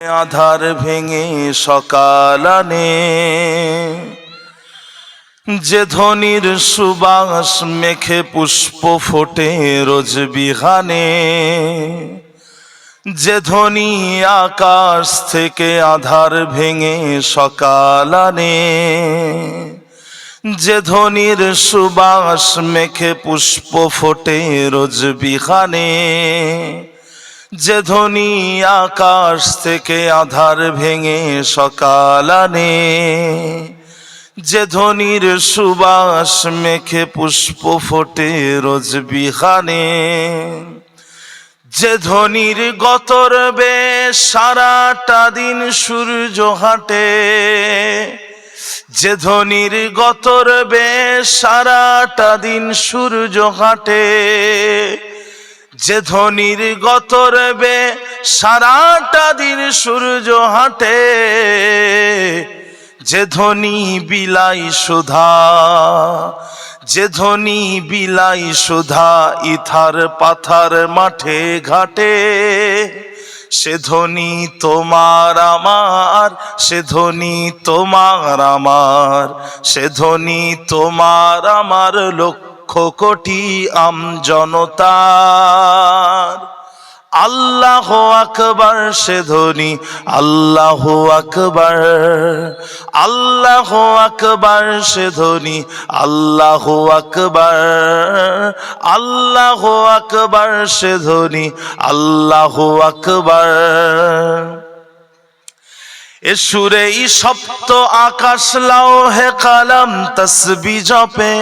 আধার ভেঙে সকালানে যে ধ্বনির সুবাস মেখে পুষ্প ফোটে রোজ বিহানে। যে ধ্বনি আকাশ থেকে আধার ভেঙে সকালানে যে ধ্বনির সুবাস মেখে পুষ্প ফোটে রোজ বিহানে। যে ধ্বনি আকাশ থেকে আধার ভেঙে সকাল আনে, যে ধ্বনির সুবাস মেখে পুষ্প ফোটে রোজ বিহানে, যে ধ্বনির গতর বে সারাটা দিন সূর্য হাঁটে, যে ধ্বনির গতর বে সারাটা দিন সূর্য হাঁটে যে ধ্বনির গতর বে সারাটা দিন সূর্য হাঁটে। যে ধ্বনি বিলাই সুধা, যে ধ্বনি বিলাই সুধা ইথার পাথার মাঠে ঘাটে। সে ধ্বনি তোমার আমার, সে ধ্বনি তোমার আমার, সে ধ্বনি তোমার আমার লক্ষ কোটি আম জনতার। আল্লাহ আকবর সে ধ্বনি আল্লাহ আকবর। আল্লাহ আকবর সে ধ্বনি আল্লাহ আকবর। আল্লাহ আকবর সে ধ্বনি আল্লাহ আকবর। এ সুরেই সপ্ত আকাশ লাও হে কালাম, তসবি জপে।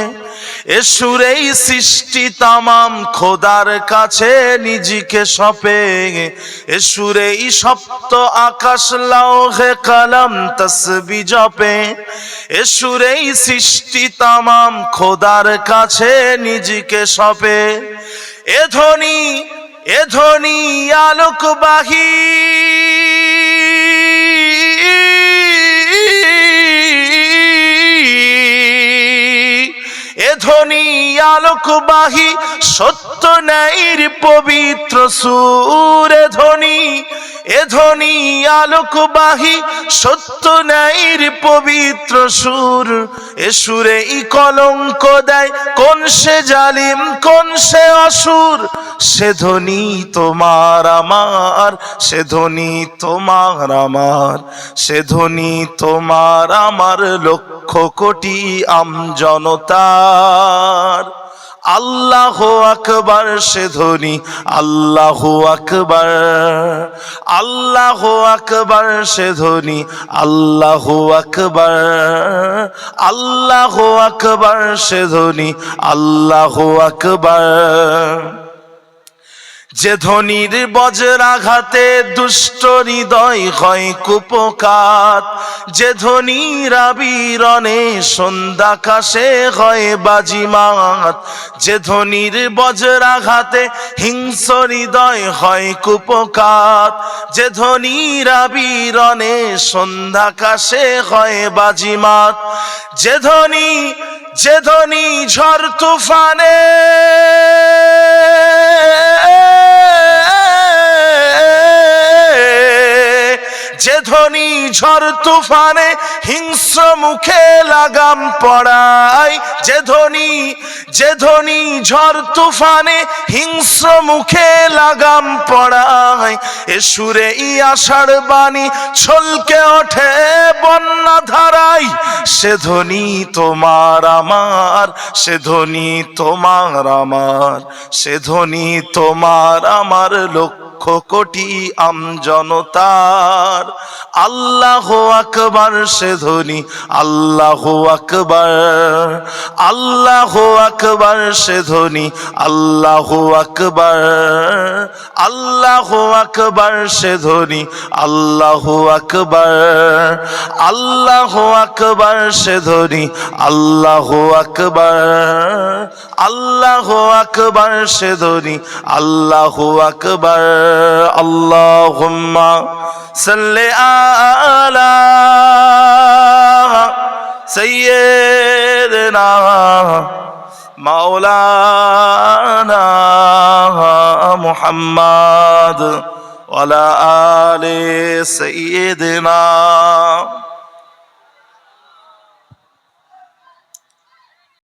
এ সুরেই সৃষ্টি তামাম খোদার কাছে নিজকে সপে এ সুরেই সপ্ত আকাশ লাও হে কালাম তসবি জপে। এ সুরেই সৃষ্টি তামাম খোদার কাছে নিজকে সপে। এ ধ্বনি এ ধ্বনি আলোকবাহী এ ধ্বনি আলোকবাহী সত্য ন্যায়ের পবিত্র সুর ধ্বনি। এ ধ্বনি আলোকবাহী, সত্য ন্যায়ের পবিত্র সুর। এ সুরে ই কলঙ্ক দেয়, কোন সে জালিম, কোন সে অসুর। সে ধ্বনি তোমার আমার, সে ধ্বনি তোমার আমার, সে ধ্বনি তোমার আমার লক্ষ কোটি আম জনতার আল্লাহ আকবর, সে ধ্বনি আল্লাহ আকবর। আল্লাহ আকবর, সে ধ্বনি আল্লাহ আকবর। আল্লাহ আকবর, সে ধ্বনি আল্লাহ আকবর। যে ধ্বনির বজ্রাঘাতে দুষ্ট হৃদয় হয় কুপকাত, যে ধ্বনির আবিরণে সন্ধ্যাকাশে হয় বাজিমাত, যে ধ্বনির বজ্রাঘাতে হিংস হৃদয় হয় কুপকাত, যে ধ্বনির আবিরণে সন্ধ্যাকাশে হয় বাজিমাত, যে ধ্বনি যে ধ্বনি ঝড় তুফানে যে ধ্বনি ঝড় তুফানে হিংস্র মুখে লাগাম পড়ায়। যে ধ্বনি যে ধ্বনি ঝড় তুফানে হিংস্র মুখে লাগাম পড়ায়। এ সুরে ই আষাঢ় বাণী ছলকে ওঠে বন্যা ধারাই সে ধ্বনি তোমার আমার, সে ধ্বনি তোমার আমার, সে ধ্বনি তোমার আমার লক্ষ্য কোটি আম জনতার। আল্লাহ আকবর, সে ধ্বনি আল্লাহ আকবর। আল্লাহ আকবর, সে ধ্বনি আল্লাহ আকবর। আল্লাহ আকবর, সে ধ্বনি আল্লাহ আকবর। আল্লাহ আকবর, সে ধ্বনি আল্লাহ আকবর। আল্লাহ আকবর, সে ধরি আল্লাহ আকবর আল্লাহ সাল্লে আলা সৈয়দনা মাওলানা মুহাম্মদ ওয়ালা আলে সৈয়দনা